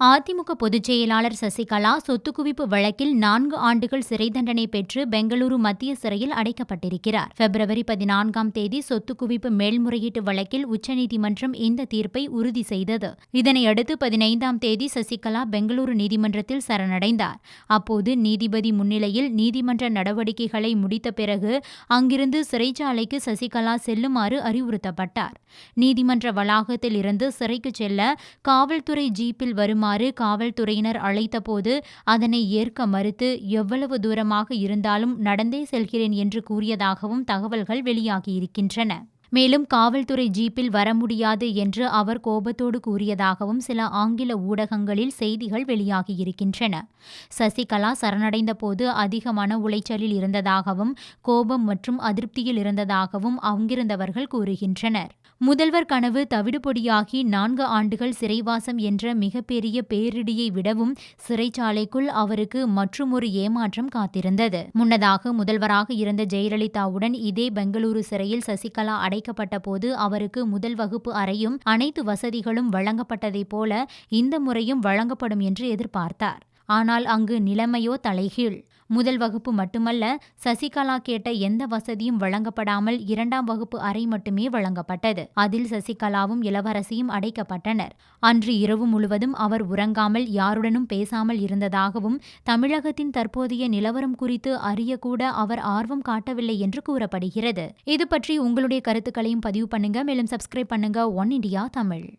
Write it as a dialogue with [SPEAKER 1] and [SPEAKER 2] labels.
[SPEAKER 1] அதிமுக பொதுச் செயலாளர் சசிகலா சொத்து குவிப்பு வழக்கில் நான்கு ஆண்டுகள் சிறை தண்டனை பெற்று பெங்களூரு மத்திய சிறையில் அடைக்கப்பட்டிருக்கிறார். பிப்ரவரி பதினான்காம் தேதி சொத்து குவிப்பு மேல்முறையீட்டு வழக்கில் உச்சநீதிமன்றம் இந்த தீர்ப்பை உறுதி செய்தது. இதனையடுத்து பதினைந்தாம் தேதி சசிகலா பெங்களூரு நீதிமன்றத்தில் சரணடைந்தார். அப்போது நீதிபதி முன்னிலையில் நீதிமன்ற நடவடிக்கைகளை முடித்த பிறகு அங்கிருந்து சிறைச்சாலைக்கு சசிகலா செல்லுமாறு அறிவுறுத்தப்பட்டார். நீதிமன்ற வளாகத்தில் இருந்து சிறைக்கு செல்ல காவல்துறை ஜீப்பில் வரும் வருமாறு காவல்துறையினர் அழைத்தபோது அதனை ஏற்க மறுத்து எவ்வளவு தூரமாக இருந்தாலும் நடந்தே செல்கிறேன் என்று கூறியதாகவும் தகவல்கள் வெளியாகியிருக்கின்றன. மேலும் காவல்துறை ஜீப்பில் வர முடியாது என்று அவர் கோபத்தோடு கூறியதாகவும் சில ஆங்கில ஊடகங்களில் செய்திகள் வெளியாகியிருக்கின்றன. சசிகலா சரணடைந்த போது அதிக மன உளைச்சலில் இருந்ததாகவும் கோபம் மற்றும் அதிருப்தியில் இருந்ததாகவும் அங்கிருந்தவர்கள் கூறுகின்றனர். முதல்வர் கனவு தவிடுபொடியாகி நான்கு ஆண்டுகள் சிறைவாசம் என்ற மிகப்பெரிய பேரிடியை விடவும் சிறைச்சாலைக்குள் அவருக்கு மற்றுமொரு ஏமாற்றம் காத்திருந்தது. முன்னதாக முதல்வராக இருந்த ஜெயலலிதாவுடன் இதே பெங்களூரு சிறையில் சசிகலா அடை அழைக்கப்பட்ட போது அவருக்கு முதல் வகுப்பு அறையும் அனைத்து வசதிகளும் வழங்கப்பட்டதைப் போல இந்த முறையும் வழங்கப்படும் என்று எதிர்பார்த்தார். ஆனால் அங்கு நிலைமையோ தலைகீழ். முதல் வகுப்பு மட்டுமல்ல சசிகலா கேட்ட எந்த வசதியும் வழங்கப்படாமல் இரண்டாம் வகுப்பு அறை மட்டுமே வழங்கப்பட்டது. அதில் சசிகலாவும் இளவரசியும் அடைக்கப்பட்டனர். அன்று இரவு முழுவதும் அவர் உறங்காமல் யாருடனும் பேசாமல் இருந்ததாகவும் தமிழகத்தின் தற்போதைய நிலவரம் குறித்து அறியக்கூட அவர் ஆர்வம் காட்டவில்லை என்று கூறப்படுகிறது. இது பற்றி உங்களுடைய கருத்துக்களையும் பதிவு பண்ணுங்க. மேலும் சப்ஸ்கிரைப் பண்ணுங்க. One India Tamil.